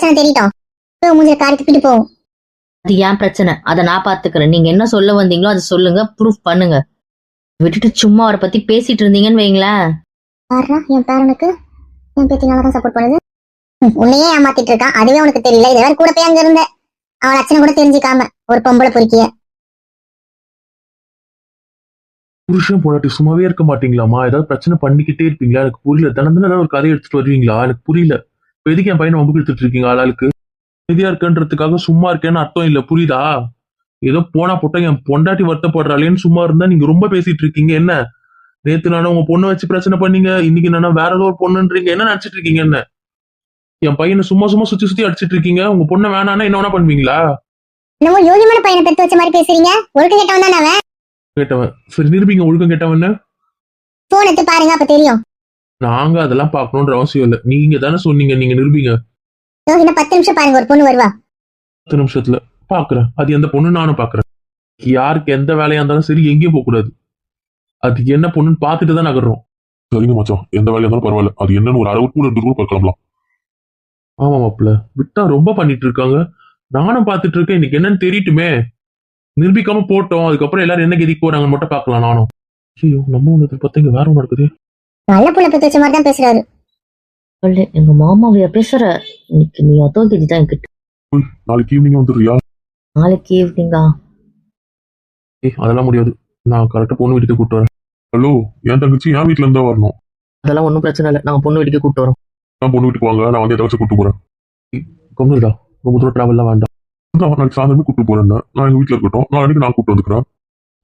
பிரச்சனை தெரியட்டும் மூஞ்சில காரி துப்பிட்டு போகும் அது ஏன் பிரச்சனை? அதை நான் பாத்துக்கிறேன். நீங்க என்ன சொல்ல வந்தீங்களோ அதை சொல்லுங்க ப்ரூஃப் பண்ணுங்க. விட்டுட்டு சும்மா அவரை பத்தி பேசிட்டு இருந்தீங்கன்னு வைங்களேன். பாருடா என் பேரனுக்கு என் பேத்தி நல்லா தான் சப்போர்ட் பண்ணுது. உன்னையே ஏமாத்திட்டு இருக்கான். அதுவே உனக்கு தெரியல. இதை வேற கூட போய் அங்க இருந்த. அவன் லட்சணம் கூட தெரிஞ்சுக்காம. ஒரு பொம்பளை பொறுக்கிய. புருஷன் பொண்டாட்டி சும்மாவே இருக்க மாட்டீங்களாமா ஏதாவது பிரச்சனை பண்ணிக்கிட்டே இருப்பீங்களா? எனக்கு புரியல. தினம் தினம் ஏதாவது ஒரு கதையை எடுத்துட்டு வருவீங்களா? எனக்கு புரியல. இப்ப எதுக்கு என் பையனை வம்பு எடுத்துட்டு இருக்கீங்க ஆளாளுக்கு நிதியா இருக்கன்றதுக்காக சும்மா இருக்கேன்னு அர்த்தம் இல்ல புரியுதா? ஏதோ போனா போட்டா என் பொண்டாட்டி வருத்தப்படுறாளேன்னு சும்மா இருந்தா நீங்க ரொம்ப பேசிட்டு இருக்கீங்க என்ன? நேத்து நானும் உங்க பொண்ணை வச்சு பிரச்சனை பண்ணீங்க இன்னைக்கு நானும் வேற ஏதோ ஒரு பொண்ணுன்றீங்க என்ன நினைச்சிட்டு இருக்கீங்க என்ன? என் பையனை சும்மா சும்மா சுத்தி சுத்தி அடிச்சிட்டு இருக்கீங்க உங்க பொண்ணை வேணான்னா என்ன வேணா பண்ணுவீங்களா? என்னமோ யோகியமான பையனை பெற்று வச்ச மாதிரி பேசுறீங்க. ஒழுக்க கேட்டவன் தானே அவன்? கேட்டவன். சரி நிரூபிங்க ஒழுக்கம் கேட்டவன் போன் எடுத்து பாருங்க அப்ப தெரியும். நாங்க அதெல்லாம் பார்க்கணுன்ற அவசியம் இல்ல. நீங்க தானே சொன்னீங்க நீங்க நிரூபிங்க. இன்னும் பத்து நிமிஷம் பாருங்க ஒரு பொண்ணு வருவா. பத்து நிமிஷத்துல பாக்குறேன் அது எந்த பொண்ணு நானும் பாக்குறேன் யாருக்கு எந்த வேலையா இருந்தாலும் சரி எங்கேயும் போக கூடாது அது என்ன பொண்ணுன்னு பார்த்துட்டு தான் நகர்றோம். சரிங்க மச்சான். எந்த வேலையா இருந்தாலும் பரவாயில்ல. அது என்னன்னு ஒரு அளவுக்கு ரெண்டு கூட பார்க்கலாம்லாம். ஆமா மாப்பிள்ள. விட்டா ரொம்ப பண்ணிட்டு இருக்காங்க. நானும் பார்த்துட்டு இருக்கேன். இன்னைக்கு என்னன்னு தெரியட்டுமே. நிரூபிக்காம போட்டோம். அதுக்கப்புறம் எல்லாரும் என்ன கதிக்கு போறாங்கன்னு மட்டும் பார்க்கலாம் நானும். ஐயோ நம்ம ஒண்ணு பார்த்தா இங்க வேற ஒண்ணு நடக்குது. நல்ல புள்ள பெற்று வச்ச மாதிரி தான் பேசுறாரு. சொல்லு எங்க மாமாவைய பேசுற? இன்னைக்கு நீ அதோ கதி தான் என்கிட்ட நாளைக்கு ஈவினிங் வந்துடுறியா? நாளைக்கு ஈவினிங்கா ஏய் அதெல்லாம் முடியாது. நான் கரெக்டா பொண்ணு வீட்டுக்கு கூட்டு வரேன். ஹலோ என் தங்கச்சி என் வீட்ல இருந்தா வரணும். அதெல்லாம் ஒன்றும் பிரச்சனை இல்லை. நாங்க பொண்ணு வீட்டுக்கு கூட்டு வரோம். நான் பொண்ணு வீட்டுக்கு வாங்க. நான் வந்து எதாச்சும் கூட்டு போறேன். கொண்டுடா ரொம்ப தூரம் டிராவல்லாம் வேண்டாம். நான் நாளைக்கு சாயந்தரமே கூட்டு போறேன் நான் எங்க வீட்ல இருக்கட்டும். நாளைக்கு நான் கூட்டு வந்துக்கிறேன்.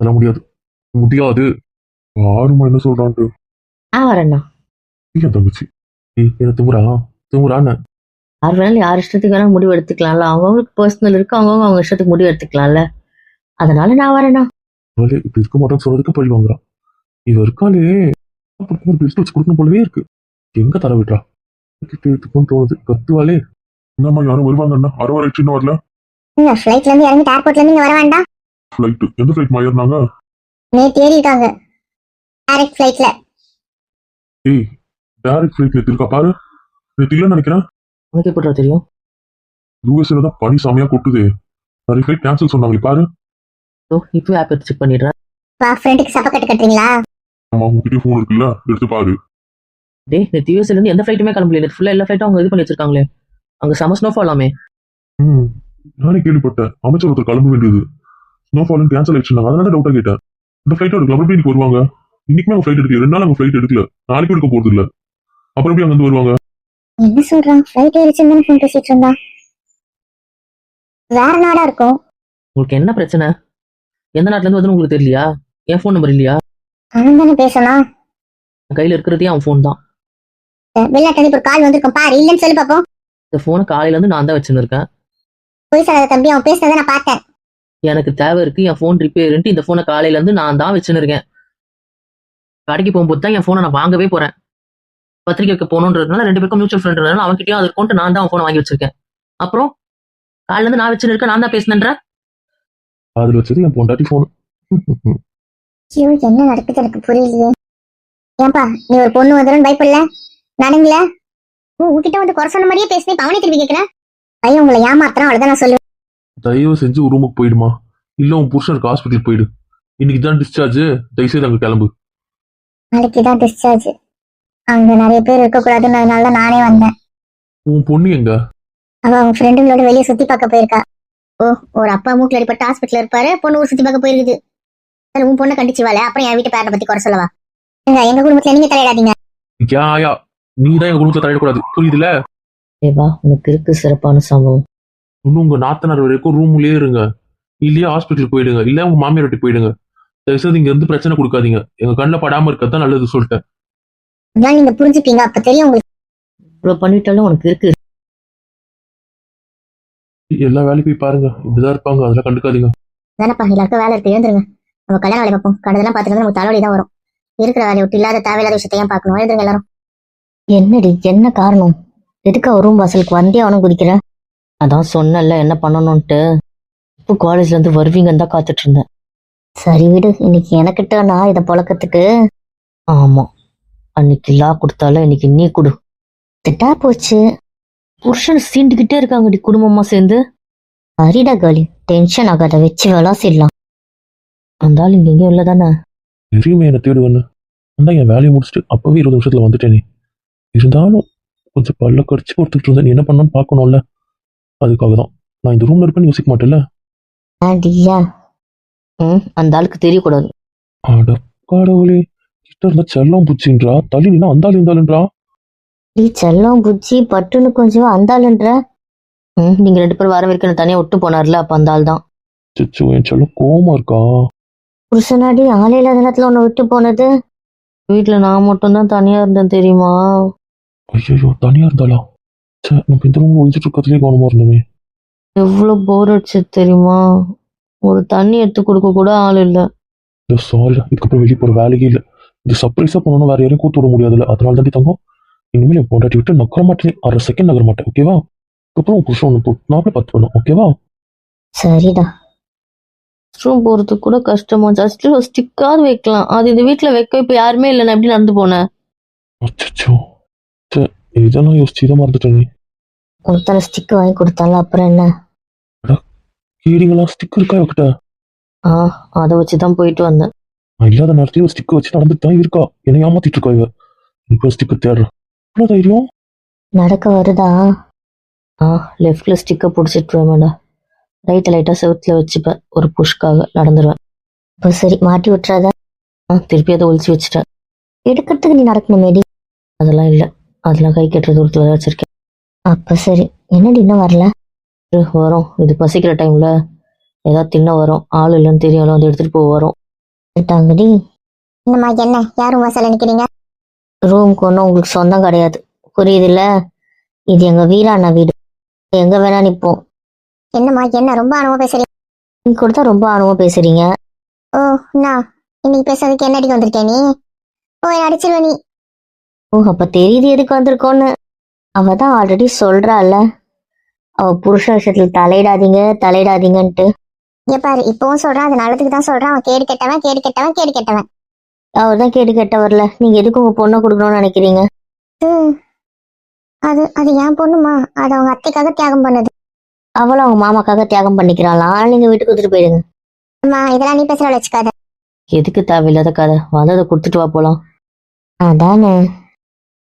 அதெல்லாம் முடியாது. முடியாது. யாருமா என்ன சொல்றான்ட்டு ஆ வரேண்ணா என் தங்கச்சி. ஏய் என்ன துமுறா துமுறான்னு யார் வேணாலும் யார் இஷ்டத்துக்கு வேணாலும் முடிவு எடுத்துக்கலாம்ல. அவங்கவுங்களுக்கு பர்சனல் இருக்கு அவங்கவுங்க அவங்க இஷ்டத்துக்கு முடிவு எடுத்துக்கலாம்ல. அதனால நான் வரேண்ணா அவளே இப்படி இருக்க மாட்டேன்னு சொல்றதுக்கு பழி வாங்குறான். இவ இருக்காளே ஒரு பெஸ்ட் வச்சு கொடுக்கணும் போலவே இருக்கு. எங்க தர விட்றா? கிட்ட எடுத்துக்கணும்னு தோணுது. கத்துவாளே. என்னம்மா யாரும் வருவாங்கன்னா அரை வரை இன்னும் வரல இந்த ஃபிளைட்ல இருந்து இறங்கிட்டு ஏர்போர்ட்ல இருந்து இங்க வர வேண்டாம் ஃபிளைட் எந்த ஃபிளைட் ஏறினாங்க? நேத்து ஏறி இருக்காங்க டைரக்ட் ஃபிளைட்ல ஏய் டேரக்ட் ஃபிளைட் நேற்று இருக்கா? பாரு. நேற்று இல்லைன்னு நினைக்கிறேன். உனக்கு எப்படா தெரியும்? யூஎஸ்ல தான் பனி சாமியா கொட்டுது. நிறைய ஃபிளைட் கேன்சல் சொன்னாங்களே பாரு. ஸோ இப்போ ஆப் எடுத்து செக் பண்ணிடுறேன். வா ஃப்ரெண்டுக்கு சப்ப கட்டு கட்டுறீங்களா? ஆமா உங்ககிட்ட ஃபோன் இருக்குல்ல? எடுத்து பாரு. டே நேற்று யூஎஸ்ல இருந்து எந்த ஃபிளைட்டுமே கிளம்பல நேற்று ஃபுல்லாக எல்லா ஃபிளைட்டும் அவங்க இது பண்ணி வச்சிருக்காங்களே. அங்க செம ஸ்னோ ஃபாலாமே ம் நானே கேள்விப்பட்டேன். அமைச்சர் ஒருத்தர் கிளம்ப வேண்டியது. ஸ்னோஃபாலும் கேன்சல் ஆயிடுச்சுனாங்க அதனால டவுட்டா கேட்டேன். இந்த ஃபிளைட் எடுக்கல அப்புறம் எப்படி இன்னைக்கு அவங்க ஃபிளைட் எடுக்கல ரெண்டு நாள் அவங்க ஃபிளைட் எடுக்கல. நாளைக்கு எடுக்க போறது இல்ல அப்புறம் எப்படி அங்க வருவாங்க? என்ன சொல்றான்? ஃபிளைட் ஏறிச்சுன்னு ஃபோன் பேசிட்டு இருந்தா? வேற நாடா இருக்கும். உங்களுக்கு என்ன பிரச்சனை? எந்த நாட்டுல இருந்து வந்து உங்களுக்கு தெரியலையா? என் ஃபோன் நம்பர் இல்லையா? அவன் தானே என் கையில இருக்கிறதே அவன் ஃபோன் தான். வெளிநாட்டு இப்போ ஒரு கால் வந்திருக்கும். பாரு இல்லைன்னு சொல்லி பாப்போம். இந்த ஃபோனை காலையில இருந்து நான் தான் வச்சிருந்திருக்கேன். போய் சொல்லாத தம்பி அவன் பேசுனதை நான் பார்த்தேன். எனக்கு தேவை இருக்கு என் ஃபோன் ரிப்பேர்ன்ட்டு இந்த ஃபோனை காலையில இருந்து நான் தான் வச்சுருக்கேன் கடைக்கு போகும்போது தான் என் ஃபோனை நான் வாங்கவே போறேன். பத்திரிக்கை வைக்க போகணுன்றதுனால ரெண்டு பேருக்கும் மியூச்சுவல் ஃப்ரெண்ட் அவன்கிட்டயும் அது கொண்டு நான் தான் அவன் ஃபோனை வாங்கி வச்சிருக்கேன். அப்புறம் காலையில இருந்து நான் வச்சுருக்கேன் நான் தான் பேசினேன்ற? அதில் வச்சது என் பொண்டாட்டி ஃபோன் ஐயோ என்ன நடக்குது எனக்கு புரியலையே. ஏன்பா நீ ஒரு பொண்ணு வந்துடும் பயப்படல? நடுங்கல ஓ உன்கிட்ட வந்து குறை சொன்ன மாதிரியே பேசுனே பவனி திருப்பி கேட்கிறேன் பையன் உங்களை ஏமாத்துறான் அவ்வளவுதான் நான் சொல்லுவேன். தயவு செஞ்சு ரூமுக்கு போயிடுமா. இல்ல உன் புருஷனுக்கு ஹாஸ்பிட்டல் போயிடு. இன்னைக்கு தான் டிஸ்சார்ஜ் தயவுசெய்து அங்க கிளம்பு. நாளைக்கு தான் டிஸ்சார்ஜ் அங்க நிறைய பேர் இருக்கக்கூடாதுன்னு அதனால தான் நானே வந்தேன். உன் பொண்ணு எங்க? அவ அவங்க ஃப்ரெண்டுங்களோட வெளியே சுத்தி பார்க்க போயிருக்கா. ஓ ஒரு அப்பா மூக்கில் அடிப்பட்ட ஹாஸ்பிட்டல் இருப்பாரு பொண்ணு ஊர் சுத்தி பார்க்க போயிருக்குது. அதுல உன் பொண்ணை கண்டிச்சு வாழ அப்புறம் என் வீட்டு பேரனை பத்தி குறை சொல்லவா? ஏங்க, எங்க குடும்பத்துல நீங்க தலையிடாதீங்க. யாயா நீ தான் எங்க குடும்பத்துல தலையிடக்கூடாது. புரியுதுல? ஏவா உனக்கு இருக்கு சிறப்பான சம்பவம். இன்னும் உங்க நாத்தனார் வரைக்கும் ரூம்லயே இருங்க. இல்லையா ஹாஸ்பிட்டல் போயிடுங்க. இல்ல உங்க மாமியார் வீட்டுக்கு போயிடுங்க. தயவுசெய்து இங்க இருந்து பிரச்சனை கொடுக்காதீங்க. எங்க கண்ணில் படாம இருக்கதான் நல்லது சொல்லிட்டேன். இதெல்லாம் நீங்க புரிஞ்சுப்பீங்க? அப்ப தெரியும் உங்களுக்கு. இவ்வளவு பண்ணிட்டாலும் உனக்கு இருக்கு. எல்லா வேலையும் போய் பாருங்க. இப்படிதான் இருப்பாங்க. அதெல்லாம் கண்டுக்காதீங்க. தானப்பா எல்லாருக்கும் வேலை இருக்கு. எழுந்துருங்க. நம்ம கல்யாண வேலை பார்ப்போம் கடதெல்லாம் பார்த்துட்டு நமக்கு தலைவலி தான் வரும். இருக்கிற வேலையை விட்டு இல்லாத தேவையில்லாத விஷயத்தை ஏன் பார்க்கணும்? எழுதுங்க எல்லாரும். என்னடி? என்ன காரணம்? எதுக்கு ரூம் வாசலுக்கு வந்தே அவனும் குதிக்கிற? அதான் சொன்னல என்ன பண்ணணும்ட்டு இப்போ காலேஜ்ல இருந்து வருவீங்கன்னு தான் காத்துட்டு இருந்தேன். சரி விடு இன்னைக்கு எனக்கிட்ட நான் இதை புழக்கத்துக்கு. ஆமா அன்னைக்கு லா கொடுத்தாலும் இன்னைக்கு நீ கொடு. திட்டா போச்சு. புருஷன் சீண்டுகிட்டே இருக்காங்கடி குடும்பமா சேர்ந்து. சரிடா காலி டென்ஷன் ஆகாத வச்சு விளாசிடலாம் அந்த ஆள் இங்க எங்கேயும் இல்லதானே? தெரியுமே என்ன தேடுவேன்னு. அந்த என் வேலையை முடிச்சுட்டு அப்பவே இருபது நிமிஷத்துல வந்துட்டேனே இருந்தாலும் கொஞ்சம் பல்ல கடிச்சு கொடுத்துட்டு இருந்தேன். நீ என்ன பண்ணணும்னு பார்க்கணும்ல. அதுக்காக தான் நான் இந்த ரூம்ல இருப்பேன்னு யோசிக்க மாட்டேன்ல. ஆடியா ம் அந்த ஆளுக்கு தெரியக்கூடாது. அட கடவுளே கிட்ட இருந்தா செல்லம் புச்சின்றா? தள்ளி நின்னா அந்த ஆள் இருந்தாலுன்றா நீ செல்லம் புச்சி பட்டுன்னு கொஞ்சம் அந்த ஆளுன்ற. ம் நீங்க ரெண்டு பேரும் வர வரைக்கும் தனியா விட்டு போனார்ல அப்ப அந்த ஆள் தான் சிச்சு என் செல்லம் கோவமா இருக்கா? புருஷனாடி ஆளே இல்லாத நேரத்துல உன்னை விட்டு போனது. வீட்டுல நான் மட்டும்தான் தனியா இருந்தேன் தெரியுமா? ஐயோ தனியா இருந்தாளா? சே நம்ம இந்த ரூம்ல ஒழிச்சிட்டு இருக்கிறதுலே கவனமா இருந்தோமே. எவ்வளவு போர் அடிச்சு தெரியுமா? ஒரு தண்ணி எடுத்து கொடுக்க கூட ஆள் இல்ல. இந்த சாரி இதுக்கப்புறம் வெளியே போற வேலையே இல்லை. இது சர்ப்ரைஸா பண்ணணும் வேற யாரையும் கூத்து விட முடியாதுல்ல. அதனால தாண்டி தங்கம் இனிமேல் என் பொண்டாட்டி விட்டு நகர மாட்டேன். அரை செகண்ட் நகர மாட்டேன் ஓகேவா அதுக்கப்புறம் உன் புருஷன் ஒன்று நாப்பில் பத்து பண்ணும் ஓகேவா சரிடா. ரூம் போறதுக்கு கூட கஷ்டமா ஜஸ்ட் ஒரு ஸ்டிக்காவது வைக்கலாம். அது இந்த வீட்டுல வைக்க இப்ப யாருமே இல்லை. நான் எப்படி நடந்து போனேன்? அச்சோ இதெல்லாம் யோசிச்சு இதை மறந்துட்டேன். நீ ஒருத்தனை ஸ்டிக் வாங்கி கொடுத்தாலும் அப்புறம் என்ன? கீடிங்களா? ஸ்டிக் இருக்கா இவகிட்ட? ஆ அதை வச்சுதான் போயிட்டு வந்தேன். நான் இல்லாத நேரத்தையும் ஸ்டிக் வச்சு நடந்துட்டு தான் இருக்கா? என்னை ஏமாத்திட்டு இருக்கா இவ? இப்போ ஸ்டிக் தேடுறேன் எவ்வளோ தைரியம்? நடக்க வருதா? ஆ லெஃப்ட்ல ஸ்டிக்கை பிடிச்சிட்டு மேடா ரைட்டை லைட்டாக செவுத்துல வச்சுப்பேன். ஒரு புஷ்காக நடந்துருவேன். இப்போ சரி மாட்டி விட்டுறாத. ஆ திருப்பி அதை ஒழிச்சு வச்சுட்டேன். எடுக்கிறதுக்கு நீ நடக்கணுமேடி? அதெல்லாம் இல்லை. அதெல்லாம் கை கட்டுற தூரத்தில் தான் வச்சிருக்கேன். அப்போ சரி என்னடி இன்னும் வரல? வரும். இது பசிக்கிற டைம்ல ஏதாவது தின்ன வரும். ஆள் இல்லைன்னு தெரியும். வந்து எடுத்துட்டு போக வரும். ட்டாங்கடி என்னம்மா என்ன? யாரும் வாசல்ல நிக்கிறீங்க? ரூம்க்கு ஒன்றும் உங்களுக்கு சொந்தம் கிடையாது. புரியுதுல்ல? இது எங்க வீராண்ணா வீடு. எங்க வேணா நிப்போம். என்னம்மா என்ன? ரொம்ப அனுபவம் பேசுறீங்க? நீ கூட தான் ரொம்ப ஆணவமா பேசுறீங்க. ஓ நான் இன்னைக்கு பேசுறதுக்கு என்ன அடிக்க வந்திருக்கேன் நீ? ஓ அடிச்சிருவ நீ. ஓ அப்ப தெரியுது எதுக்கு வந்திருக்கோன்னு. அவ தான் ஆல்ரெடி சொல்றாள்ல அவ புருஷ விஷயத்துல தலையிடாதீங்க தலையிடாதீங்கன்ட்டு. பாரு இப்பவும் சொல்றான் அது நல்லதுக்கு தான் சொல்றான் அவன் கேடு கெட்டவன் கேடு கெட்டவன் கேடு கெட்டவன். அவர் தான் கேட்டு கேட்ட வரல நீங்க எதுக்கு உங்க பொண்ணை கொடுக்கணும்னு நினைக்கிறீங்க. அது அது என் பொண்ணுமா? அது அவங்க அத்தைக்காக தியாகம் பண்ணது. அவளும் அவங்க மாமாக்காக தியாகம் பண்ணிக்கிறாளாம் நீங்க வீட்டுக்கு கொடுத்துட்டு போயிடுங்க அம்மா இதெல்லாம் நீ பேசுற வச்சுக்காத. எதுக்கு தேவையில்லாத கதை? வந்ததை கொடுத்துட்டு வா போலாம். அதானே.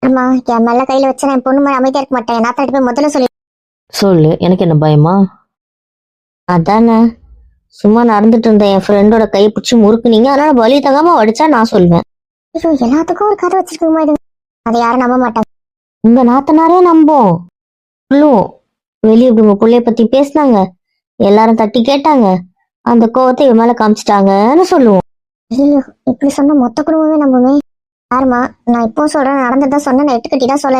அம்மா என் மேல கையில வச்சு நான் என் பொண்ணு மாதிரி அமைதியா இருக்க மாட்டேன். நான் போய் முதல்ல சொல்லி சொல்லு எனக்கு என்ன பயமா? அதானே. சும்மா நடந்துட்டு இருந்த என் ஃப்ரெண்டோட கையை பிடிச்சி முறுக்குனீங்க அதனால வலி தங்காம வடிச்சா நான் சொல்வேன். ஐயோ எல்லாத்துக்கும் ஒரு கதை வச்சிருக்குமா இது? அதை யாரும் நம்ப மாட்டாங்க. உங்க நாத்தனாரே நம்போம். சொல்லுவோம் வெளியே இப்படி உங்க புள்ளைய பத்தி பேசினாங்க. எல்லாரும் தட்டி கேட்டாங்க. அந்த கோவத்தை இவன் மேல காமிச்சிட்டாங்கன்னு சொல்லுவோம். ஐயோ இப்படி சொன்னா மொத்த குடும்பமே நம்புமே. யாருமா நான் இப்போ சொல்றேன் நடந்ததா சொன்னேன் நான் எட்டு கட்டி தான் சொல்ல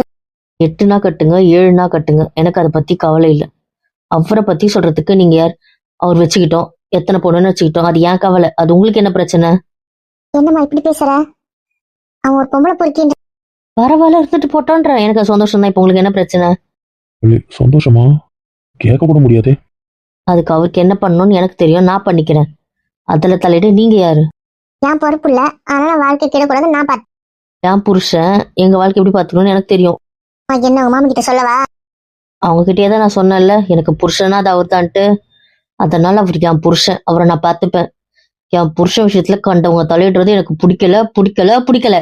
எட்டுனா கட்டுங்க ஏழுனா கட்டுங்க. எனக்கு அதை பத்தி கவலை இல்லை. அவரை பத்தி சொல்றதுக்கு நீங்க யார்? அவர் வச்சுக்கிட்டோம். எத்தனை பொண்ணுன்னு வச்சுக்கிட்டோம். அது ஏன் கவலை? அது உங்களுக்கு என்ன பிரச்சனை? என்னம்மா இப்படி பேசுற? அவன் ஒரு பொம்பளை பொறுக்கின்ற பரவாயில்ல இருந்துட்டு போட்டோன்ற. எனக்கு சந்தோஷம் தான் இப்போ உங்களுக்கு என்ன பிரச்சனை? சந்தோஷமா? கேட்க கூட முடியாதே. அதுக்கு அவருக்கு என்ன பண்ணணும்னு எனக்கு தெரியும். நான் பண்ணிக்கிறேன். அதுல தலையிட நீங்க யாரு? என் பொறுப்பு இல்ல. அதனால வாழ்க்கை கிடக்கூடாது நான் பார்த்தேன் என் புருஷன் எங்க வாழ்க்கை எப்படி பார்த்துக்கணும்னு எனக்கு தெரியும். என்ன உங்க மாமா கிட்ட சொல்லவா? அவங்க கிட்டே தான் நான் சொன்னேன்ல எனக்கு புருஷனா அது அவர் தான்ட்டு அதனால அவருக்கு என் புருஷன் அவரை நான் பார்த்துப்பேன். என் புருஷன் விஷயத்துல கண்டவங்க தலையிடுறது எனக்கு பிடிக்கல பிடிக்கல பிடிக்கல.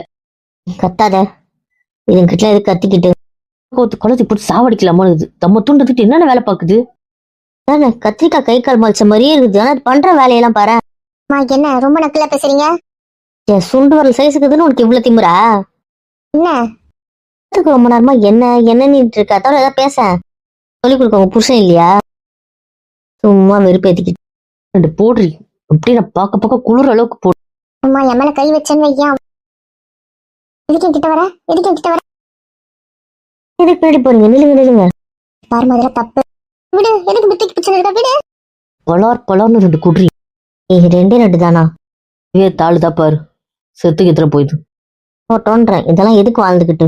கத்தாத. இதுங்கிட்ட எது கத்திக்கிட்டு? கோத்து குளத்தி போட்டு சாவடிக்கலாமோ இருக்குது தம்ம தூண்டத்துக்கு என்னென்ன வேலை பார்க்குது? அதானே கத்திரிக்காய் கை கால் மலிச்ச மாதிரியே இருக்குது. ஆனா அது பண்ற வேலையெல்லாம் பாரு என்ன ரொம்ப நக்கலா பேசுறீங்க? சுண்டு வரல் சைஸுக்குதுன்னு உனக்கு இவ்வளவு திமுறா என்ன? அதுக்கு ரொம்ப நேரமா என்ன என்ன நின்று இருக்கா? தவிர ஏதாவது பேச சொல்லிக் கொடுக்க உங்க புருஷன் இல்லையா? சும்மா வெறுப்பேத்திக்கிட்டு. ரெண்டு போடுறி அப்படி நான் பார்க்க பார்க்க குளிர் அளவுக்கு போடு. அம்மா என் மேல கை வச்சேன்னு வையன். எதுக்கு என் கிட்ட வர? எதுக்கு என் கிட்ட வர? எதுக்கு பின்னாடி போறீங்க? நில்லுங்க நில்லுங்க. பாருமா அதெல்லாம் தப்பு. விடு எதுக்கு பித்திக்கு பிடிச்சு இருக்கா? விடு. பலார் பலார்னு ரெண்டு குடுறி. ஏய் ரெண்டே ரெண்டு தானா? ஏ தாளுதா பாரு. செத்து கித்துற போயிது? இதெல்லாம் எதுக்கு வாழ்ந்துக்கிட்டு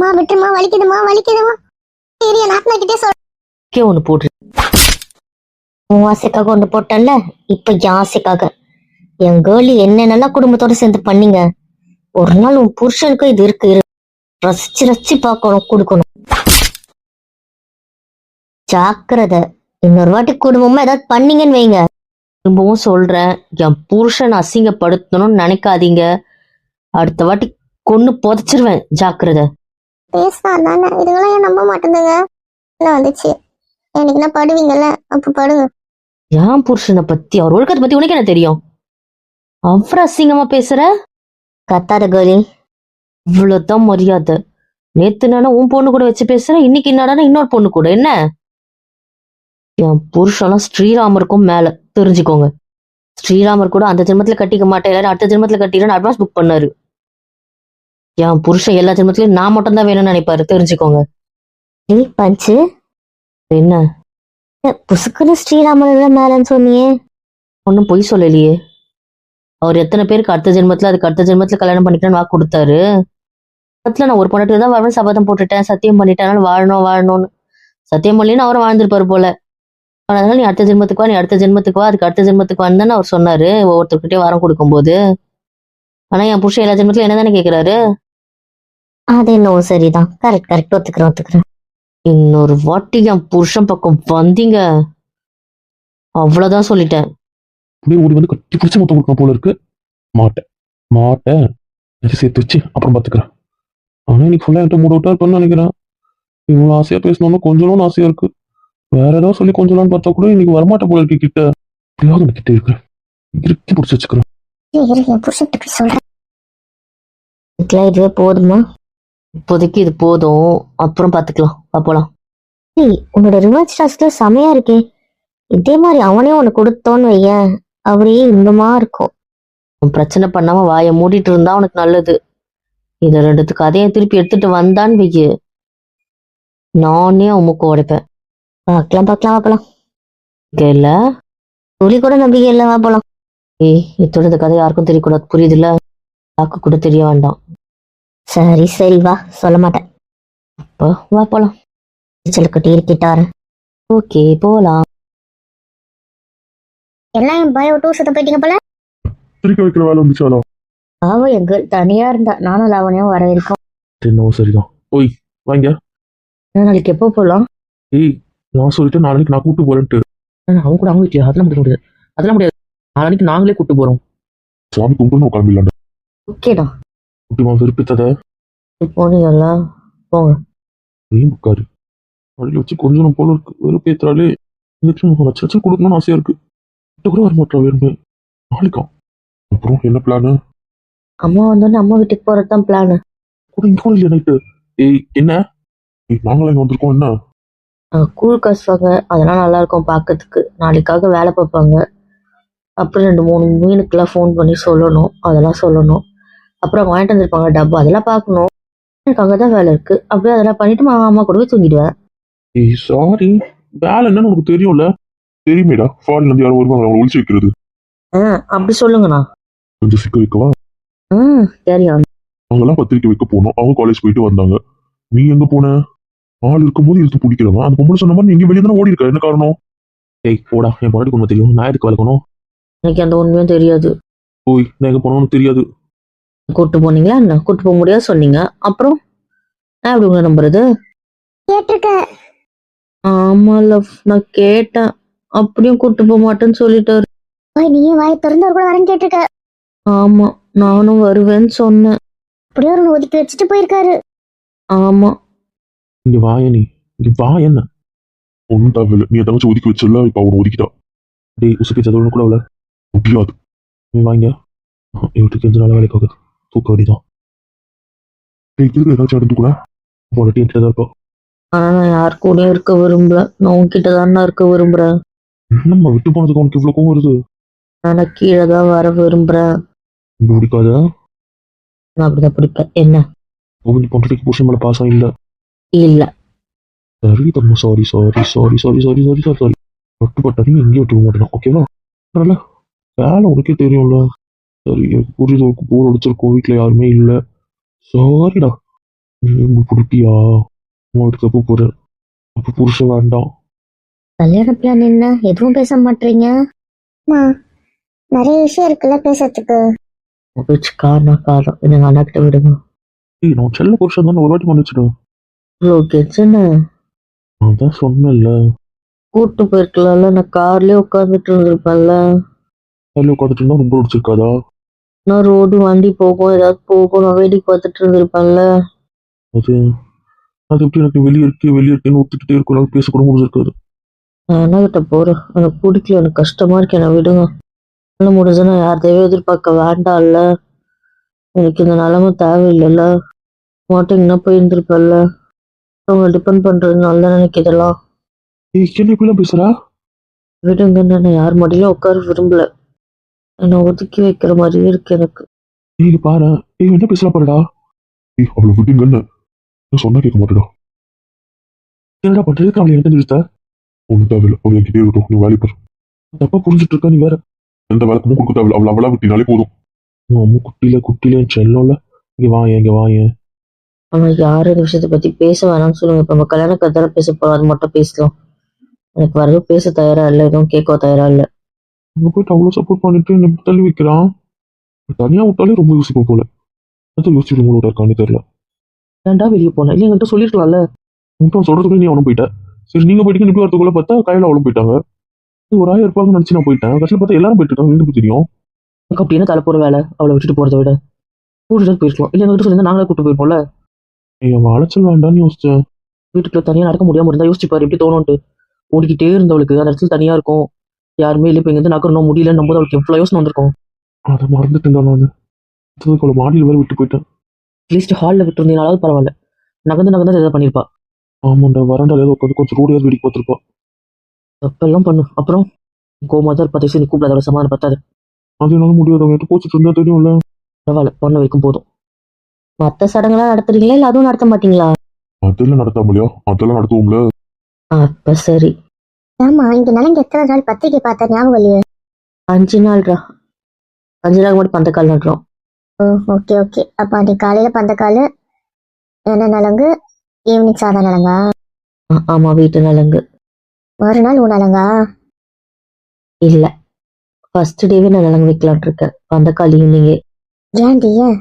அம்மா விட்டுமா வலிக்குதுமா வலிக்குதுமா. சரி நாத்மா கிட்டே சொல். ஒன்று போட்டு போடு. உன் ஆசைக்காக ஒன்று போட்டேன்ல இப்ப என் ஆசைக்காக. என் கேர்லி என்னென்னலாம் குடும்பத்தோட சேர்ந்து பண்ணீங்க. ஒரு நாள் உன் புருஷனுக்கும் இது இருக்கு இரு. ரசிச்சு ரசிச்சு பார்க்கணும் கொடுக்கணும். ஜாக்கிரதை. இன்னொரு வாட்டி குடும்பமா ஏதாவது பண்ணீங்கன்னு வைங்க. திரும்பவும் சொல்றேன் என் புருஷன் அசிங்கப்படுத்தணும்னு நினைக்காதீங்க. அடுத்த வாட்டி கொன்னு புதைச்சிருவேன் ஜாக்கிரதை. பேசுவான் தானே இதுங்களாம் ஏன் நம்ப மாட்டேங்குங்க என்ன வந்துச்சு. எனக்கு என்ன படுவீங்கல்ல? அப்ப படுங்க. என் புருஷனை பத்தி? அவர் ஒழுக்கத்தை பத்தி உனக்கு என்ன தெரியும்? அவ்வளோ அசிங்கமா பேசுற? கத்தாத கோலி இவ்வளவுதான் மரியாதை. நேத்து நானே உன் பொண்ணு கூட வச்சு பேசுறேன் இன்னைக்கு என்னடானா இன்னொரு பொண்ணு கூட? என்ன? என் புருஷன்லாம் ஸ்ரீராமருக்கும் மேல. தெரிஞ்சுக்கோங்க. ஸ்ரீராமர் கூட அந்த ஜென்மத்துல கட்டிக்க மாட்டேன். எல்லாரும் அடுத்த ஜென்மத்துல கட்டிடுன்னு அட்வான்ஸ் புக் பண்ணாரு. என் புருஷன் எல்லா ஜென்மத்திலயும் நான் மட்டும் தான் வேணும்னு நினைப்பாரு. தெரிஞ்சுக்கோங்க. ஏய் பஞ்சு? என்ன? புசுக்குன்னு ஸ்ரீராமன் மேலன்னு சொன்னியே. ஒன்றும் பொய் சொல்லலையே. அவர் எத்தனை பேருக்கு அடுத்த ஜென்மத்துல அதுக்கு அடுத்த ஜென்மத்துல கல்யாணம் பண்ணிக்கணும்னு வாக்கு கொடுத்தாரு. பத்துல நான் ஒரு பொண்ணு தான் வரணும் சபதம் போட்டுட்டேன் சத்தியம் பண்ணிட்டேன் வாழணும் வாழணும்னு. சத்தியம் பண்ணலின்னு அவரும் வாழ்ந்திருப்பாரு போல. அதனால நீ அடுத்த ஜென்மத்துக்கு வா நீ அடுத்த ஜென்மத்துக்கு வா அதுக்கு அடுத்த ஜென்மத்துக்கு வந்தானே அவர் சொன்னாரு ஒவ்வொருத்தர்கிட்டயும் வரம் கொடுக்கும்போது. ஆனா என் புருஷன் எல்லா ஜென்மத்திலும் என்ன தானே கேக்குறாரு? அது என்னவோ சரிதான். கரெக்ட் கரெக்ட் ஒத்துக்கிறேன் ஒத்துக்கிறேன். இன்னொரு வாட்டி என் புருஷன் பக்கம் வந்தீங்க. அவ்வளவுதான் சொல்லிட்டேன். அப்படியே ஓடி வந்து கட்டி பிடிச்சி மொத்தம் கொடுக்கணும் போல இருக்கு. மாட்டேன் மாட்டேன் சேர்த்து வச்சு அப்புறம் பார்த்துக்கிறேன். ஆனால் இன்னைக்கு ஃபுல்லாக என்கிட்ட மூட் இருக்குன்னு நினைக்கிறேன். இவ்வளோ ஆசையாக பேசணும்னு கொஞ்சம் ஆசையாக இருக்கு. வேற ஏதாவது சொல்லி கொஞ்ச நாள் பார்த்தா கூட இன்னைக்கு வரமாட்ட போல இருக்கு கிட்ட. எப்படியாவது கிட்ட இருக்கிறேன். இறுக்கி பிடிச்சி வச்சுக்கிறேன். என் புருஷன் போய் சொல்றேன் இதுக்கெல்லாம் இதுவே போதுமா? இப்போதைக்கு இது போதும். அப்புறம் பாத்துக்கலாம். பாப்போலாம் ஏய் உன்னோட ரிவர்ஸ் டாஸ்க்ல செமையா இருக்கே. இதே மாதிரி அவனே உனக்கு கொடுத்தோன்னு வையேன் அவரே இன்பமா இருக்கும் அவன் பிரச்சனை பண்ணாம வாயை மூடிட்டு இருந்தா உனக்கு நல்லது. இத ரெண்டுத்து கதையை திருப்பி எடுத்துட்டு வந்தான்னு வையு. நானே அவன் மூக்க உடைப்பேன். பார்க்கலாம் பார்க்கலாம் வாப்பலாம் இல்ல? துளி கூட நம்பிக்கை இல்லை வாப்பலாம் ஏய் இத்தோட இந்த கதை யாருக்கும் தெரியக்கூடாது. புரியுதுல்ல? யாருக்கு கூட தெரிய வேண்டாம். சரி சரி வா. சொல்ல மாட்டேன். அப்போ வா போலாம். நீச்சலுக்கு இருக்கிட்டாரு ஓகே போலாம். எல்லாம் என் பய விட்டு சுத்த போயிட்டீங்க போல? திருக்க வைக்கிற வேலை வந்துச்சாலா அவ எங்க? தனியா இருந்தா. நானும் லாவணியும் வர இருக்கோம் என்னவோ சரிதான். ஓய் வாங்க நாளைக்கு எப்போ போலாம்? ஏய் நான் சொல்லிட்டு நாளைக்கு நான் கூட்டு போறேன்ட்டு. அவன் கூட அவங்க வீட்டில் அதெல்லாம் முடிய முடியாது. அதெல்லாம் முடியாது. நாளைக்கு நாங்களே கூட்டு போறோம். சாமி கும்பிட்டு கிளம்பிடலாண்டா ஓகேடா. குட்டிமா விருப்பித்ததை போனீங்கல்ல போங்க. ஏன் உட்காரு. வழியில் வச்சு கொஞ்சம் போல இருக்கு. வெறுப்பேத்துறாலே இன்னைக்கு லட்ச லட்சம் கொடுக்கணும்னு ஆசையா இருக்கு. கிட்ட கூட வர மாட்டா வேணுமே நாளைக்கா. அப்புறம் என்ன பிளானு அம்மா வந்தோடனே அம்மா வீட்டுக்கு போறதுதான் பிளான் கூட இங்க கூட இல்லையா நைட்டு ஏய் என்ன? ஏய், நாங்களே இங்க வந்திருக்கோம் என்ன? கூழ் காசுவாங்க. அதெல்லாம் நல்லா இருக்கும் பார்க்கறதுக்கு நாளைக்காக வேலை பார்ப்பாங்க. அப்புறம் ரெண்டு மூணு மீனுக்கெல்லாம் ஃபோன் பண்ணி சொல்லணும் அதெல்லாம் சொல்லணும். அப்புறம் வாங்கிட்டு வந்திருப்பாங்க டப்பு அதெல்லாம் பார்க்கணும். எனக்கு அங்கே தான் வேலை இருக்கு. அப்படியே அதெல்லாம் பண்ணிட்டு மாமா அம்மா கூட போய் தூங்கிடுவேன் ஏய் சாரி வேலை என்னன்னு உனக்கு தெரியும்ல? தெரியுமேடா. ஃபாரின்ல இருந்து யாரும் வருவாங்க அவங்களை ஒழிச்சு வைக்கிறது. ஆ அப்படி சொல்லுங்கண்ணா. கொஞ்சம் சிக்க வைக்கவா? ம் தெரியும் அவங்கெல்லாம் பத்திரிக்கை வைக்க போனோம் அவங்க காலேஜ் போயிட்டு வந்தாங்க. நீ எங்க போன? ஆள் இருக்கும்போது இழுத்து பிடிக்கிறவன். அந்த பொம்பளை சொன்ன மாதிரி நீ எங்க வெளியே தானே ஓடி இருக்க என்ன காரணம்? ஏய் போடா. என் பாட்டுக்கு உண்மை தெரியும் நான் எதுக்கு வளர்க்கணும்? எனக்கு அந்த உண்மையும் தெரியாது. ஓய் நான் எங்க போனோம்னு தெரியாது. கூட்டு போனீங்களா என்ன? கூட்டு போக முடியாது சொன்னீங்க. அப்புறம்? நான் எப்படி உங்களை நம்புறது? கேட்டிருக்க ஆமா லவ். நான் கேட்டேன். அப்படியும் கூட்டு போக மாட்டேன்னு சொல்லிட்டாரு. ஓய் நீ வாய் திறந்து ஒரு கூட வரேன்னு கேட்டிருக்க. ஆமா நானும் வருவேன்னு சொன்னேன். அப்படியே ஒரு ஒதுக்கி வச்சுட்டு போயிருக்காரு. ஆமா. இங்க வாய நீ இங்க வா என்ன? ஒன்றும் தேவையில்லை. நீ தங்கச்சி ஒதுக்கி வச்சிடல இப்ப அவனை ஒதுக்கிட்டா. டேய் உசுப்பி சதவீதம் கூட அவ்வளோ முடியாது நீ வாங்க. இவருக்கு எந்த நாள் வேலைக்கு ஆகுது தூக்க வேண்டியதான் டேய், இதுக்கு ஏதாச்சும் எடுத்து கூட போலட்டி என்கிட்ட தான் இருப்போம் ஆனா நான் யார் கூடயும் இருக்க விரும்பல. நான் உன்கிட்ட தான் இருக்க விரும்புறேன் நம்ம விட்டு போனதுக்கு உனக்கு இவ்வளோ கோவம் வருது? ஆனா கீழே தான் வர விரும்புறேன் பிடிக்காத. நான் அப்படிதான் பிடிப்பேன். என்ன? நீ பொண்ணுக்கு புருஷன் மேல பாசம் இல்ல. இல்ல. சரி தம்மு sorry sorry sorry sorry sorry sorry sorry sorry பட்டுப்பட்ட நீ எங்கேயும் விட்டு போக மாட்டேன் ஓகேவா வேலை உனக்கே தெரியும்ல. சரி எனக்கு புரியுது உனக்கு போர் அடிச்சிருக்கோம் வீட்டில் யாருமே இல்லை. சாரிடா நீ உங்க பிடிப்பியா உன் வீட்டுக்கு எப்போ போற? அப்போ புருஷன் வேண்டாம். கல்யாண பிளான் என்ன? எதுவும் பேச மாட்டீங்க? அம்மா நிறைய விஷயம் இருக்குல்ல பேசுறதுக்கு. பேச்சு காரணம் காரணம். எங்க அண்ணா கிட்ட விடுங்க ஏய் நான் செல்ல புருஷன் தானே ஒரு வாட்டி மன்னிச்சிடும் இவ்வளோ கெச்சன? நான் தான் சொன்னேன்ல. கூட்டு போயிருக்கலாம்ல நான் கார்லயே உட்காந்துட்டு இருந்திருப்பேன்ல. அதில் உட்காந்துட்டு ரொம்ப பிடிச்சிருக்காதா? நான் ரோடு வண்டி போகும் ஏதாவது போகும் நான் வேடிக்கை பார்த்துட்டு இருந்திருப்பேன்ல. அது அது எப்படி எனக்கு வெளியே இருக்கு வெளியே இருக்குன்னு ஒத்துக்கிட்டே இருக்கும் எனக்கு பேசக்கூட முடிஞ்சிருக்காது. நான் என்ன கிட்ட போறேன் எனக்கு பிடிக்கல எனக்கு கஷ்டமா இருக்கு என்ன விடுங்க. என்ன முடிஞ்சா நான் யார்த்தையும் எதிர்பார்க்க வேண்டாம்ல. எனக்கு இந்த நிலைமை தேவையில்லைல்ல. மாட்டிங்கன்னா போயிருந்திருப்பேன்ல அவங்க டிபெண்ட் பண்றதுனால தான் எனக்கு இதெல்லாம். ஏய் என்ன இப்படிலாம் பேசுறா? விடுங்க நான் யார் மடியிலும் உட்கார விரும்பல. என்னை ஒதுக்கி வைக்கிற மாதிரியே இருக்கு எனக்கு. இங்க பாரு ஏய் என்ன பேசுறா பாருடா. ஏய் அவளை விட்டுங்கன்னு நான் சொன்னா கேட்க மாட்டேடா. என்னடா பண்றது? அவளை என்கிட்ட நிறுத்த? ஒன்றும் தேவையில்லை. அவள் என்கிட்டே இருக்கட்டும். நீ பாரு தப்பா புரிஞ்சுட்டு இருக்கா நீ வேற? எந்த வேலைக்குமே கொடுக்க தேவையில்ல. அவளை அவளா விட்டினாலே போதும். உன் அம்மா குட்டியில குட்டியில செல்லம்ல இங்க வாயேன் இங்க வாயேன் ஆனா யாரும் இந்த விஷயத்தை பத்தி பேச வேணாம்னு சொல்லுங்க. இப்ப நம்ம கல்யாண கதை பேச போறோம். அது மட்டும் பேசலாம். எனக்கு வரதும் பேச தயாரா இல்லை எதுவும் கேட்க தயாரா இல்லை. அங்க போயிட்டு அவ்வளவு சப்போர்ட் பண்ணிட்டு என்ன தள்ளி வைக்கிறான். தனியா விட்டாலே ரொம்ப யோசிப்போம் போல. அதான் யோசிச்சுட்டு மூணு இருக்கானே தெரியல. ஏன்டா வெளியே போனேன் இல்லை என்கிட்ட சொல்லிருக்கலாம்ல. உன்கிட்ட சொல்றதுக்குள்ள நீ அவனும் போயிட்ட. சரி நீங்க போயிட்டு இப்படி வரதுக்குள்ள பார்த்தா கையில அவளும் போயிட்டாங்க. ஒரு ஆயிரம் இருப்பாங்கன்னு நினைச்சு நான் போயிட்டேன். கடைசியில் பார்த்தா எல்லாரும் போயிட்டு இருக்காங்க. எனக்கு தெரியும். எனக்கு அப்படி என்ன தலை போற வேலை? அவளை விட்டுட்டு போறதை விட. கூட்டிட்டு போயிருக்கலாம். இல்லை எங்ககிட்ட சொல்லி நாங்களே கூட்டு போயிருப்போம்ல. ஏய் அவன் அலைச்சல் வேண்டாம்னு யோசிச்சேன். வீட்டுக்குள்ள தனியா நடக்க முடியாம இருந்தா யோசிச்சு பாரு எப்படி தோணும்ட்டு ஓடிக்கிட்டே இருந்தவளுக்கு அந்த இடத்துல தனியா இருக்கும். யாருமே இல்லை. இப்போ இங்க நகரணும் முடியலன்னு போது அவளுக்கு எவ்வளவு யோசனை வந்திருக்கும். அதை மறந்துட்டேன் நான் அதுக்குள்ள மாடியில் வேற விட்டு போயிட்டேன். அட்லீஸ்ட் ஹாலில் விட்டு இருந்தீங்கனாலும் பரவாயில்ல. நகர்ந்து நகர்ந்து எதாவது பண்ணிருப்பா. ஆமாண்டா வராண்டால ஏதோ உட்காந்து கொஞ்சம் ரோடியாவது வெடிக்க பார்த்துருப்பா. தப்பெல்லாம் பண்ணு. அப்புறம் கோமா தான் இருப்பா. தயவுசெய்து நீ கூப்பிடாத சமாதானம் பத்தாது. அது என்னால முடியாது. அவங்க போச்சுட்டு இருந்தா தெரியும்ல. பரவாயில்ல பண்ண வரைக்கும் போதும். மத்த சடங்கெல்லாம் நடத்துறீங்களா இல்ல அதுவும் நடத்த மாட்டீங்களா? அதெல்லாம் நடத்தாமலையா? அதெல்லாம் நடத்துவோம்ல. அப்ப சரி. ஆமா இங்க நலங்க எத்தனை நாள் பத்திரிக்கை பார்த்த ஞாபகம் இல்லையே? அஞ்சு நாள்ரா. அஞ்சு நாள் மட்டும் பந்தக்கால் நடுறோம். Oh okay okay. அப்ப அன்னைக்கு காலையில பந்தக்கால் என்ன நலங்கு? ஈவினிங் சாதா நலங்கா? ஆமா வீட்டு நலங்கு. மறுநாள் உன் நலங்கா? இல்ல. ஃபர்ஸ்ட் டேவே நான் நலங்கு வைக்கலான் இருக்கேன். பந்தக்கால் ஈவினிங்கே ஏன்டி ஏன்?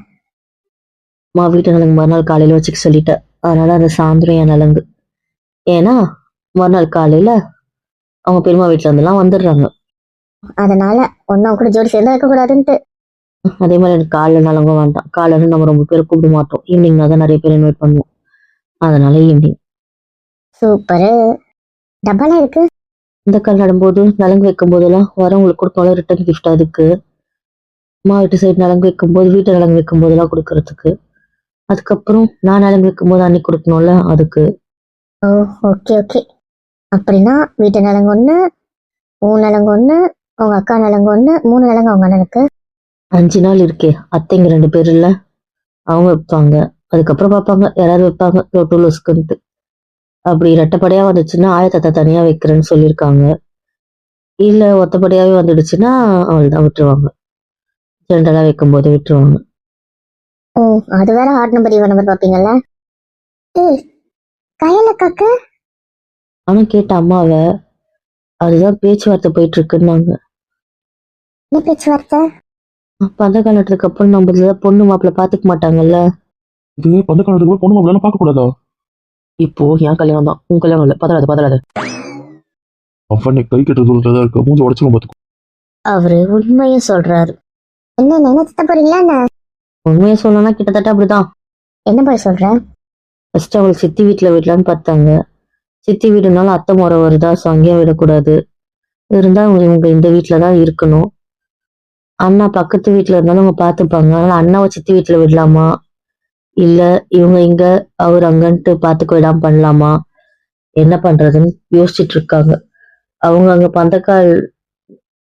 மா வீட்டு நலங்கு மறுநாள் காலையில வச்சுக்க சொல்லிட்டேன். அதனால அந்த சாயந்தரம் என் நலங்கு. ஏன்னா மறுநாள் காலையில அவங்க பெரியம்மா வீட்டுல இருந்தெல்லாம் வந்துடுறாங்க. அதனால ஒன்னும் கூட ஜோடி சேர்ந்து வைக்க கூடாதுன்ட்டு. அதே மாதிரி எனக்கு காலைல நலங்கும் வேண்டாம் காலையில நம்ம ரொம்ப பேர் கூப்பிட மாட்டோம். ஈவினிங் தான் நிறைய பேர் இன்வைட் பண்ணுவோம். அதனால ஈவினிங் சூப்பரு டப்பாலாம் இருக்கு. இந்த கால் நடும்போது நலங்கு வைக்கும் போதெல்லாம் வரவங்களுக்கு கொடுக்கணும் ரிட்டர்ன் கிஃப்ட் அதுக்கு. அம்மா வீட்டு சைடு நலங்கு வைக்கும்போது வீட்டு நலங்கு வைக்கும் போதெல்லாம் கொடுக்கறதுக்கு. அதுக்கப்புறம் நான் நலங்கு வைக்கும்போது அன்னைக்கு கொடுக்கணும்ல அதுக்கு. ஓ ஓகே ஓகே அப்படின்னா வீட்டு நலங்கு ஒன்று உன் நலங்கு ஒன்று உங்க அக்கா நலங்கு ஒன்று மூணு நலங்கு அவங்க அண்ணனுக்கு. அஞ்சு நாள் இருக்கே அத்தைங்க ரெண்டு பேர் இல்ல. அவங்க வைப்பாங்க. அதுக்கப்புறம் பார்ப்பாங்க. யாராவது வைப்பாங்க. லொட்டுலஸ்க்குன்ட்டு அப்படி ரெட்டப்படையா வந்துச்சுன்னா ஆயத்தத்தை தனியா வைக்கிறேன்னு சொல்லியிருக்காங்க. இல்ல ஒத்தப்படையாவே வந்துடுச்சுன்னா அவள் தான் விட்டுருவாங்க. ஜென்ரலா வைக்கும்போது விட்டுருவாங்க. ஓ அது வேற ஹார்ட் நம்பர் இவன் நம்பர் பார்ப்பீங்கல்ல? ஏய் கையில கக்க. ஆனா கேட்ட அம்மாவை அதுதான் பேச்சுவார்த்தை போயிட்டு இருக்குன்னாங்க என்ன பேச்சுவார்த்தை? அப்ப அந்த காலத்துக்கு அப்புறம் நம்ம இதுல பொண்ணு மாப்பிள்ளை பாத்துக்க மாட்டாங்கல்ல? இது பந்த காலத்துக்கு பொண்ணு அப்படிலாம் பார்க்க கூடாதா? இப்போ என் கல்யாணம் தான். உன் கல்யாணம் இல்லை. பதறாத பதறாத. அவனை கை கட்ட தூரத்துல இருக்க? மூஞ்சி உடச்சிடும் பார்த்துக்கோ. அவரு உண்மையை சொல்றாரு. என்ன நினைச்சிட்ட போறீங்களா உண்மையை சொல்லணும்னா கிட்டத்தட்ட அப்படிதான். என்ன போய் சொல்ற? ஃபர்ஸ்ட் அவள் சித்தி வீட்டில் விடலான்னு பார்த்தாங்க. சித்தி வீடுனாலும் அத்தை முறை வருதா? ஸோ அங்கேயும் விடக்கூடாது. இருந்தால் அவங்க இவங்க இந்த வீட்டில் தான் இருக்கணும். அண்ணா பக்கத்து வீட்டில் இருந்தாலும் அவங்க பார்த்துப்பாங்க அதனால அண்ணாவை சித்தி வீட்டில் விடலாமா? இல்லை இவங்க இங்க அவர் அங்கன்ட்டு பார்த்துக்க விடாம பண்ணலாமா? என்ன பண்றதுன்னு யோசிச்சுட்டு இருக்காங்க. அவங்க அங்க பந்தக்கால்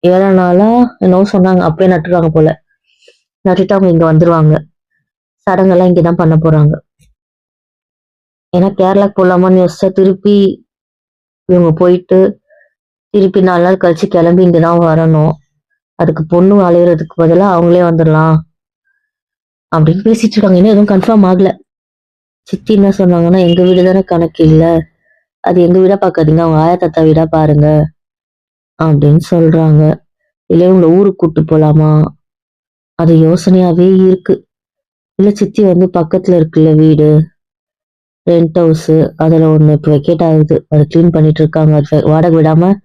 ஏழனாலா என்னவோ சொன்னாங்க. அப்பயே நட்டுருவாங்க போல. நட்டுட்டு அவங்க இங்க வந்துருவாங்க. சடங்கெல்லாம் இங்கே தான் பண்ண போறாங்க. ஏன்னா கேரளாக்கு போகலாமான்னு யோசிச்சா திருப்பி இவங்க போயிட்டு திருப்பி நாலு நாள் கழிச்சு கிளம்பி இங்கே தான் வரணும். அதுக்கு பொண்ணு அலையிறதுக்கு பதிலாக அவங்களே வந்துடலாம் அப்படின்னு பேசிட்டு இருக்காங்க. இன்னும் எதுவும் கன்ஃபார்ம் ஆகல. சித்தி என்ன சொன்னாங்கன்னா எங்கள் வீடு தானே கணக்கு இல்லை. அது எங்கள் வீடாக பார்க்காதீங்க. அவங்க ஆயா தாத்தா வீடாக பாருங்க. அப்படின்னு சொல்கிறாங்க இல்லை இவங்களை ஊருக்கு கூப்பிட்டு போகலாமா அது யோசனையாகவே இருக்கு. இல்லை சித்தி வந்து பக்கத்தில் இருக்குல்ல வீடு. ரெண்ட் ஹவுஸு அதில் ஒன்று இப்போ வெக்கேட் ஆகுது. அதை க்ளீன் பண்ணிட்டு இருக்காங்க. அது வாடகை விடாமல்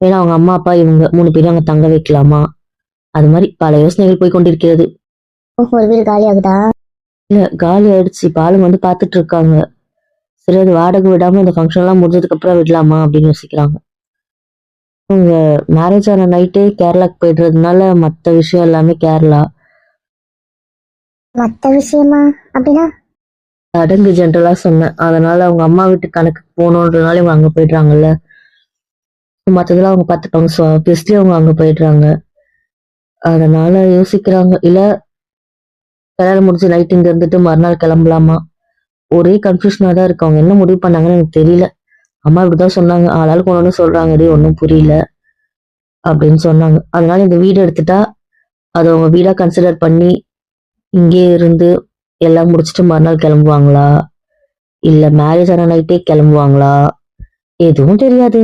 ஏன்னா அவங்க அம்மா அப்பா இவங்க மூணு பேரும் அங்கே தங்க வைக்கலாமா? அது மாதிரி பல யோசனைகள் போய் கொண்டிருக்கிறது. ஒரு வீடு காலி ஆகுதா? இல்ல காலி ஆயிடுச்சு. இப்ப ஆளுங்க வந்து பாத்துட்டு இருக்காங்க. சரி அது வாடகை விடாம இந்த ஃபங்க்ஷன் எல்லாம் முடிஞ்சதுக்கு அப்புறம் விடலாமா அப்படின்னு யோசிக்கிறாங்க. அவங்க மேரேஜ் ஆன நைட்டே கேரளாக்கு போயிடுறதுனால மத்த விஷயம் எல்லாமே கேரளா. மத்த விஷயமா? அப்படின்னா அடங்கு ஜென்ரலா சொன்னேன். அதனால அவங்க அம்மா வீட்டு கணக்கு போகணுன்றதுனால இவங்க அங்க போயிடுறாங்கல்ல. மற்றதெல்லாம் அவங்க பார்த்துப்பாங்க ஸோ ஆப்வியஸ்லி அவங்க அங்கே போயிடுறாங்க. அதனால யோசிக்கிறாங்க. இல்லை கல்யாணம் முடிஞ்சு நைட் இங்கே இருந்துட்டு மறுநாள் கிளம்பலாமா? ஒரே கன்ஃபியூஷனாக தான் இருக்கு. அவங்க என்ன முடிவு பண்ணாங்கன்னு எனக்கு தெரியல. அம்மா இப்படிதான் சொன்னாங்க. ஆளாளுக்கு ஒன்று சொல்றாங்க. டே ஒன்றும் புரியல. அப்படின்னு சொன்னாங்க. அதனால இந்த வீடு எடுத்துட்டா அதை அவங்க வீடாக கன்சிடர் பண்ணி இங்கே இருந்து எல்லாம் முடிச்சுட்டு மறுநாள் கிளம்புவாங்களா? இல்ல மேரேஜ் ஆன நைட்டே கிளம்புவாங்களா? எதுவும் தெரியாது.